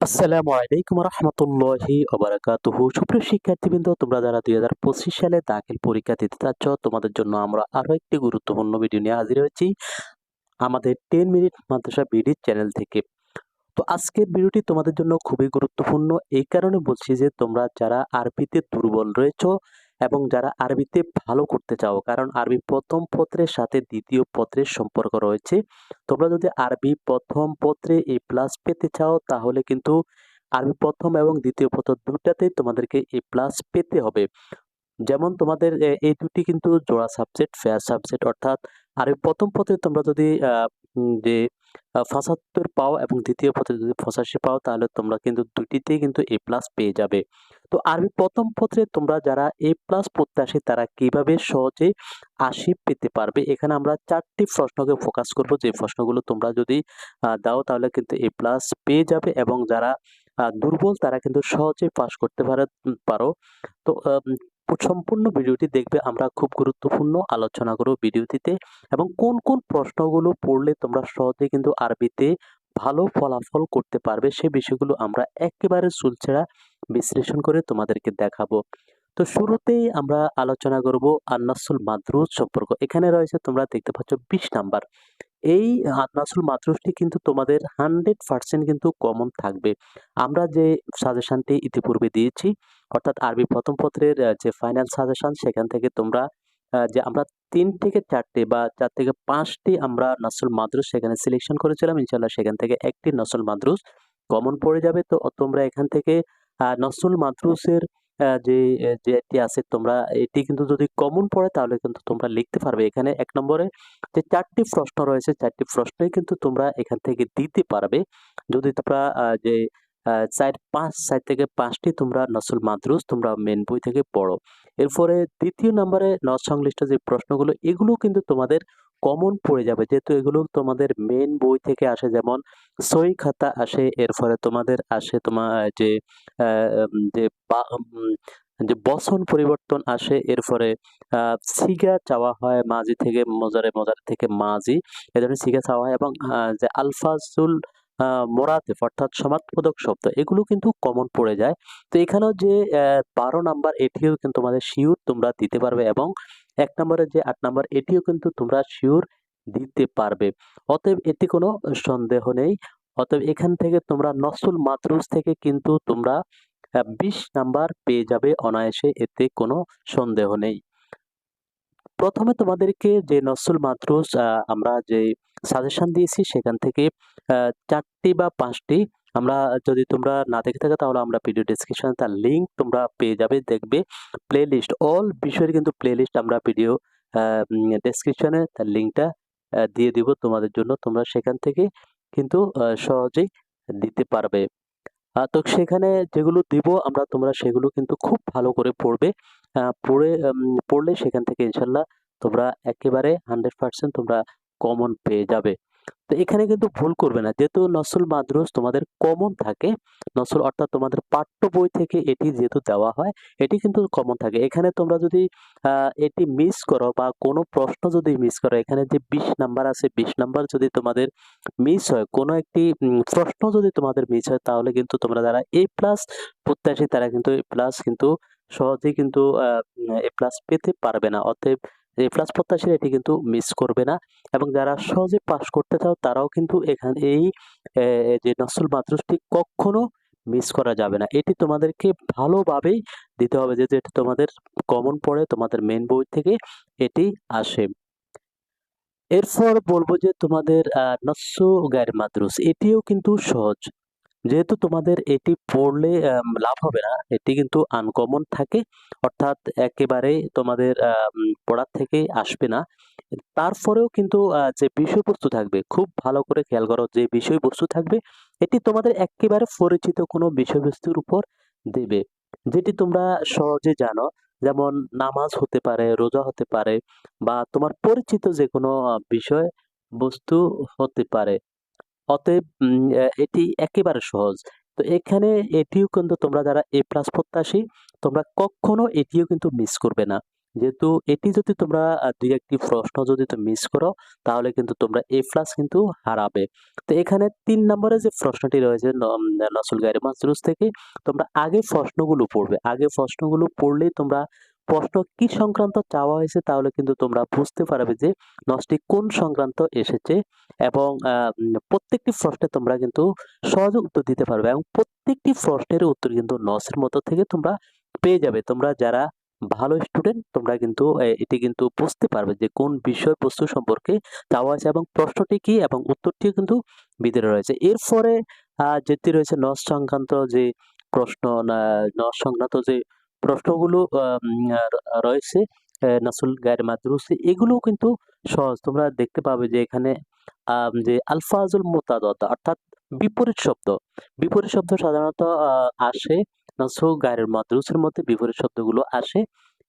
আসসালামু আলাইকুম রহমতুল্লাহি ওবারাকাতুহু। সুপ্রিয় শিক্ষার্থীবৃন্দ, তোমরা যারা দুই হাজার পঁচিশ সালে দাখিল পরীক্ষা দিতে চাচ্ছ, তোমাদের জন্য আমরা আরও একটি গুরুত্বপূর্ণ ভিডিও নিয়ে হাজির হয়েছি আমাদের ten minute Madrasa BD channel থেকে। তো আজকের ভিডিওটি তোমাদের জন্য খুবই গুরুত্বপূর্ণ। এই কারণে বলছি যে, তোমরা যারা আরবিতে দুর্বল রয়েছো এবং যারা আরবিতে ভালো করতে চাও, কারণ আরবি প্রথম পত্রের সাথে দ্বিতীয় পত্রের সম্পর্ক রয়েছে। তোমরা যদি আরবি প্রথম পত্রে এ প্লাস পেতে চাও, তাহলে কিন্তু আরবি প্রথম এবং দ্বিতীয় পত্র দুটাতেই তোমাদেরকে এ প্লাস পেতে হবে। যেমন তোমাদের এই দুটি কিন্তু জোড়া সাবজেক্ট ফেয়ার সাবজেক্ট অর্থাৎ আরবি প্রথম পত্রে তোমরা যদি যে পঁচাত্তর পাও এবং দ্বিতীয় পত্রে যদি পঁচাশি পাও, তাহলে তোমরা কিন্তু দুটিতেই কিন্তু এ প্লাস পেয়ে যাবে। তো আরবি প্রথম পত্রে তোমরা যারা এ প্লাস প্রত্যাশী, তারা কীভাবে সহজে আশি পেতে পারবে? এখানে আমরা চারটি প্রশ্নকে ফোকাস করব। যে প্রশ্নগুলো তোমরা যদি দাও, তাহলে কিন্তু এ প্লাস পেয়ে যাবে এবং যারা দুর্বল, তারা কিন্তু সহজে পাস করতে পারে পারো। তো সম্পূর্ণ ভিডিওটি দেখবে আমরা খুব গুরুত্বপূর্ণ আলোচনা করব ভিডিওটিতে এবং কোন কোন প্রশ্নগুলো পড়লে তোমরা সহজে কিন্তু আরবিতে ভালো ফলাফল করতে পারবে সেই বিষয়গুলো আমরা একেবারে চুলছেড়া বিশ্লেষণ করে তোমাদেরকে দেখাবো। তো শুরুতেই আমরা আলোচনা করব আন্নাসুল মাদ্রুজ সম্পর্ক। এখানে রয়েছে তোমরা দেখতে পাচ্ছ বিশ নাম্বার। এই আন্নাসুল মাদ্রুজটি কিন্তু তোমাদের হান্ড্রেড পার্সেন্ট কিন্তু কমন থাকবে। আমরা যে সাজেশনটি ইতিপূর্বে দিয়েছি অর্থাৎ আরবি প্রথম পত্রের যে ফাইনাল সাজেশন সেখান থেকে তোমরা যে আমরা তিন থেকে চারটে বা চার থেকে পাঁচটি আমরা নসল মাদ্রুস সেখানে সিলেকশন করেছিলাম ইনশাল্লাহ সেখান থেকে একটি নসল মাদ্রুস কমন পড়ে যাবে। তো তোমরা এখান থেকে নসল মাদ্রুসের যে যেটি আছে, তোমরা এটি কিন্তু যদি কমন পড়ে, তাহলে কিন্তু তোমরা লিখতে পারবে। এখানে এক নম্বরে যে চারটি প্রশ্ন রয়েছে, চারটি প্রশ্নই কিন্তু তোমরা এখান থেকে দিতে পারবে। যদি তোমরা যে চার পাঁচ চার থেকে পাঁচটি তোমরা নসল মাদ্রুস, তোমরা মেন বই থেকে পড়ো। এরপরে দ্বিতীয় নম্বরে নজ সংশ্লিষ্ট যে প্রশ্নগুলো, এগুলো কিন্তু তোমাদের কমন পড়ে যাবে। যেহেতু এগুলো তোমাদের মেন বই থেকে আসে, যেমন সই খাতা আসে, এরপরে তোমাদের আসে তোমার যে যে যে বসন পরিবর্তন আসে, এরপরে সিগা চাওয়া হয় মাজি থেকে, মজারে মজার থেকে মাজি এ ধরনের সিগা চাওয়া হয় এবং যে আলফাজুল মোরাতেফ, অর্থাৎ সমাজবোধক শব্দ, এগুলো কিন্তু কমন পড়ে যায়। তো এখানেও যে বারো নাম্বার এটিও কিন্তু তোমাদের শিওর তোমরা দিতে পারবে এবং এক নম্বরের যে আট নাম্বার এটিও কিন্তু তোমরা শিওর দিতে পারবে। অতএব এতে কোনো সন্দেহ নেই। অতএব এখান থেকে তোমরা নসুল মাতরুস থেকে কিন্তু তোমরা বিশ নাম্বার পেয়ে যাবে অনায়াসে, এতে কোনো সন্দেহ নেই। প্রথমে তোমাদেরকে যে নসুল মাদ্রুস আমরা যে সাজেশন দিয়েছি, সেখান থেকে চারটি বা পাঁচটি আমরা যদি তোমরা না দেখে থাকো, তাহলে আমরা ভিডিও ডিসক্রিপশনে তার লিঙ্ক তোমরা পেয়ে যাবে, দেখবে। প্লে লিস্ট অল বিষয়ের কিন্তু প্লে লিস্ট আমরা ভিডিও ডেসক্রিপশনে তার লিঙ্কটা দিয়ে দিব তোমাদের জন্য। তোমরা সেখান থেকে কিন্তু সহজেই দিতে পারবে। তো সেখানে যেগুলো দিব আমরা, তোমরা সেগুলো কিন্তু খুব ভালো করে পড়বে। পড়ে পড়লে সেখান থেকে ইনশাল্লাহ তোমরা একেবারে হান্ড্রেড পার্সেন্ট তোমরা কমন পেয়ে যাবে। তো এখানে কিন্তু ভুল করবে না। যেহেতু নসল মাদ্রুস তোমাদের কমন থাকে, নসল অর্থাৎ তোমাদের পাঠ্য বই থেকে এটি যেহেতু দেওয়া হয়, এটি কিন্তু কমন থাকে। এখানে তোমরা যদি এটি মিস করো বা কোনো প্রশ্ন যদি মিস করো, এখানে যে বিশ নাম্বার আছে, বিশ নাম্বার যদি তোমাদের মিস হয়, কোনো একটি প্রশ্ন যদি তোমাদের মিস হয়, তাহলে কিন্তু তোমরা যারা এ প্লাস প্রত্যাশী, তারা কিন্তু এ প্লাস কিন্তু সহজেই কিন্তু এ প্লাস পেতে পারবে না। অতএব এ প্লাস প্রত্যাশীরা এটি কিন্তু মিস করবে না। এবং যারা সহজে পাস করতে চাও, তারাও কিন্তু এখানে, এই যে নসল মাদ্রুসটি কখনো মিস করা যাবে না। এটি তোমাদেরকে ভালোভাবেই দিতে হবে যেহেতু এটি তোমাদের কমন পড়ে, তোমাদের মেন বই থেকে এটি আসে। এরপর বলব যে, তোমাদের নস্য গায়ের মাদ্রুস, এটিও কিন্তু সহজ। যেহেতু তোমাদের এটি পড়লে লাভ হবে না, এটি কিন্তু আনকমন থাকে, অর্থাৎ একেবারে তোমাদের পড়ার থেকে আসবে না। তারপরেও কিন্তু যে বিষয়বস্তু থাকবে, খুব ভালো করে খেয়াল করো, যে বিষয়বস্তু থাকবে, এটি তোমাদের একেবারে পরিচিত কোনো বিষয়বস্তুর উপর দেবে, যেটি তোমরা সহজে জানো। যেমন নামাজ হতে পারে, রোজা হতে পারে, বা তোমার পরিচিত যে কোনো বিষয় বস্তু হতে পারে। অতএব এটি একেবারে সহজ। তো এখানে এটিও কিন্তু তোমরা যারা এ প্লাস প্রত্যাশী, তোমরা কখনো এটিও কিন্তু মিস করবে না। যেহেতু এটি যদি তোমরা দুই একটি প্রশ্ন যদি তুমি মিস করো, তাহলে কিন্তু তোমরা এ প্লাস কিন্তু হারাবে। তো এখানে তিন নম্বরে যে প্রশ্নটি রয়েছে নসুল গাইরে মাসরুস থেকে, তোমরা আগে প্রশ্নগুলো পড়বে। আগে প্রশ্নগুলো পড়লেই তোমরা প্রশ্ন, কি সংক্রান্ত চাওয়া হয়েছে? তাহলে কিন্তু তোমরা বুঝতে পারবে যে নসটি কোন সংক্রান্ত এসেছে এবং প্রত্যেকটি প্রশ্নে তোমরা কিন্তু সহজে উত্তর দিতে পারবে এবং প্রত্যেকটি প্রশ্নের উত্তর কিন্তু নসের মতো থেকে তোমরা পেয়ে যাবে। তোমরা যারা ভালো স্টুডেন্ট, তোমরা কিন্তু এটি কিন্তু বুঝতে পারবে যে কোন বিষয়বস্তু সম্পর্কে চাওয়া হয়েছে এবং প্রশ্নটি কি এবং উত্তরটিও কিন্তু ভিতরে রয়েছে। এরপরে যেটি রয়েছে নস সংক্রান্ত যে প্রশ্ন নস সংক্রান্ত যে প্রশ্নগুলো রয়েছে নাসুল গায়ের মাদ্রুসি। এগুলোও কিন্তু সহজ। তোমরা দেখতে পাবে যে এখানে যে আলফাজুল মোতাদত অর্থাৎ বিপরীত শব্দ। বিপরীত শব্দ সাধারণত আসে নাসু গায়ের মাদ্রুসের মধ্যে বিপরীত শব্দগুলো আসে।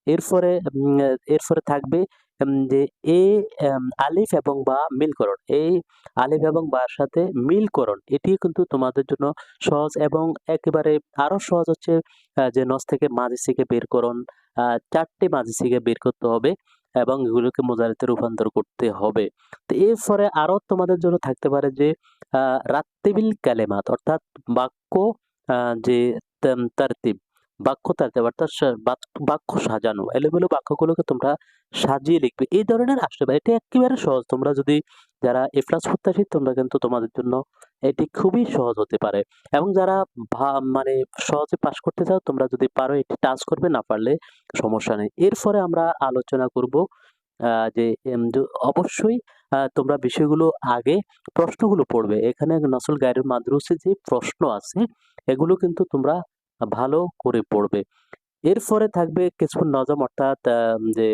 এরপরে এরপরে থাকবে যে এ আলিফ এবং বা মিলকরণ এই আলিফ এবং বার সাথে মিলকরণ এটি কিন্তু তোমাদের জন্য সহজ এবং একেবারে আরও সহজ হচ্ছে যে নস থেকে মাঝি থেকে বের করণ চারটে মাঝি থেকে বের করতে হবে এবং এগুলোকে মোজারিতে রূপান্তর করতে হবে। তো এরপরে আরও তোমাদের জন্য থাকতে পারে যে আহ, রাত্তিবিল কালেমাত অর্থাৎ বাক্য যে তারতিব। বাক্য তারতিব অর্থাৎ বাক্য সাজানো, এলোমেলো বাক্যগুলোকে তোমরা সাজিয়ে লিখবে। এই ধরনের আসতে পারে, এটা একেবারে সহজ। তোমরা যদি যারা এ প্লাস প্রত্যাশী, তোমরা কিন্তু তোমাদের জন্য এটি খুবই সহজ হতে পারে। এবং যারা মানে সহজে পাশ করতে চাও, তোমরা যদি পারো এটি টাচ করবে, না পারলে সমস্যা নেই। এরপরে আমরা আলোচনা করব যে অবশ্যই তোমরা বিষয়গুলো আগে প্রশ্নগুলো পড়বে। এখানে নসল গাইডের মাদ্রাসে যে প্রশ্ন আছে, এগুলো কিন্তু তোমরা ভালো করে পড়বে। এরপরে থাকবে কিছু নজম অর্থাৎ যে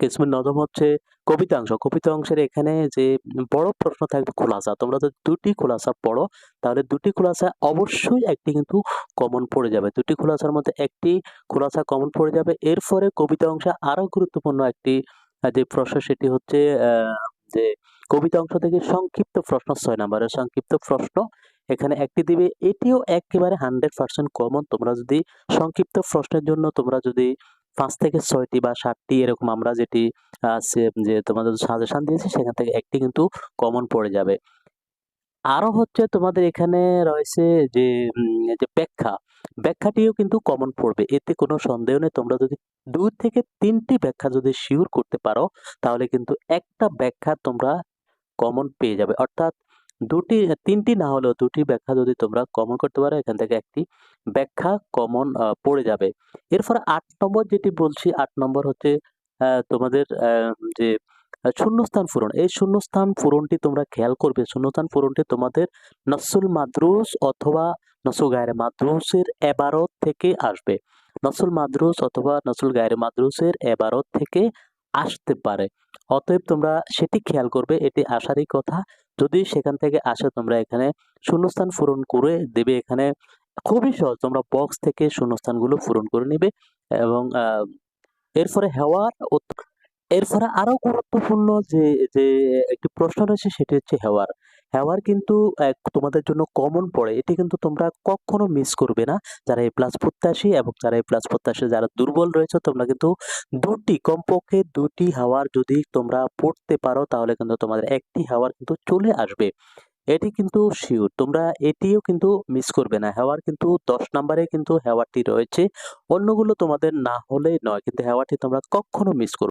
কিসমুন নজম হচ্ছে কবিতা অংশ। কবিতা অংশের এখানে যে বড় প্রশ্ন থাকবে খোলাসা। তোমরা যদি দুটি খোলাসা পড়ো, তাহলে দুটি খোলাসা অবশ্যই একটি কিন্তু কমন পড়ে যাবে। দুটি খোলাসার মধ্যে একটি খোলাসা কমন পড়ে যাবে। এরপরে কবিতা অংশে আরও গুরুত্বপূর্ণ একটি যে প্রশ্ন সেটি হচ্ছে যে কবিতা অংশ থেকে সংক্ষিপ্ত প্রশ্ন ছয় নম্বরের সংক্ষিপ্ত প্রশ্ন। এখানে একটি দিবে, এটিও একেবারে হান্ড্রেড পার্সেন্ট কমন তোমরা যদি সংক্ষিপ্ত প্রশ্নের জন্য তোমরা যদি পাঁচ থেকে ছয়টি বা সাতটি এরকম আমরা যেটি যে তোমাদের সাজেশন দিয়েছি, সেখান থেকে একটি কিন্তু কমন পড়ে যাবে। আরও হচ্ছে তোমাদের এখানে রয়েছে যে যে ব্যাখ্যা। ব্যাখ্যাটিও কিন্তু কমন পড়বে। এতে কোনো সন্দেহ নেই। তোমরা যদি দুই থেকে তিনটি ব্যাখ্যা যদি শিওর করতে পারো, তাহলে কিন্তু একটা ব্যাখ্যা তোমরা কমন পেয়ে যাবে। অর্থাৎ দুটি, তিনটি না হলেও দুটি ব্যাখ্যা যদি তোমরা কমন করতে পারো, এখান থেকে একটি ব্যাখ্যা কমন পড়ে যাবে। এরপর আট নম্বর যেটি বলছি, আট নম্বর হচ্ছে তোমাদের যে শূন্যস্থান পূরণ। এই শূন্যস্থান পূরণটি তোমরা খেয়াল করবে। শূন্যস্থান পূরণটি তোমাদের নসুল মাদ্রুস অথবা নসুল গায়ের মাদ্রুসের এবারত থেকে আসবে। নসুল মাদ্রুস অথবা নসুল গায়ের মাদ্রুসের এবারত থেকে আসতে পারে। অতএব তোমরা সেটি খেয়াল করবে, এটি আসারই কথা। যদি সেখান থেকে আসে, তোমরা এখানে শূন্যস্থান পূরণ করে দেবে এখানে। খুবই সহজ, তোমরা বক্স থেকে শূন্যস্থানগুলো পূরণ করে নেবে এবং এরপরে হেওয়ার এরপরে আরও গুরুত্বপূর্ণ যে যে একটি প্রশ্ন রয়েছে সেটি হচ্ছে হেওয়ার হেওয়ার কিন্তু তোমাদের জন্য কমন পড়ে। এটি কিন্তু তোমরা কখনো মিস করবে না। যারা এই প্লাস প্রত্যাশী এবং যারা এই প্লাস প্রত্যাশী, যারা দুর্বল রয়েছে, তোমরা কিন্তু দুটি, কমপক্ষে দুটি হাওয়ার যদি তোমরা পড়তে পারো, তাহলে কিন্তু তোমাদের একটি হাওয়ার কিন্তু চলে আসবে। এটি কিন্তু শিওর তোমরা এটিও কিন্তু মিস করবে না। হেওয়ার কিন্তু দশ নম্বরে কিন্তু হেওয়ারটি রয়েছে। অন্যগুলো তোমাদের না হলে নয়, কিন্তু হেওয়ারটি তোমরা কখনো মিস করবে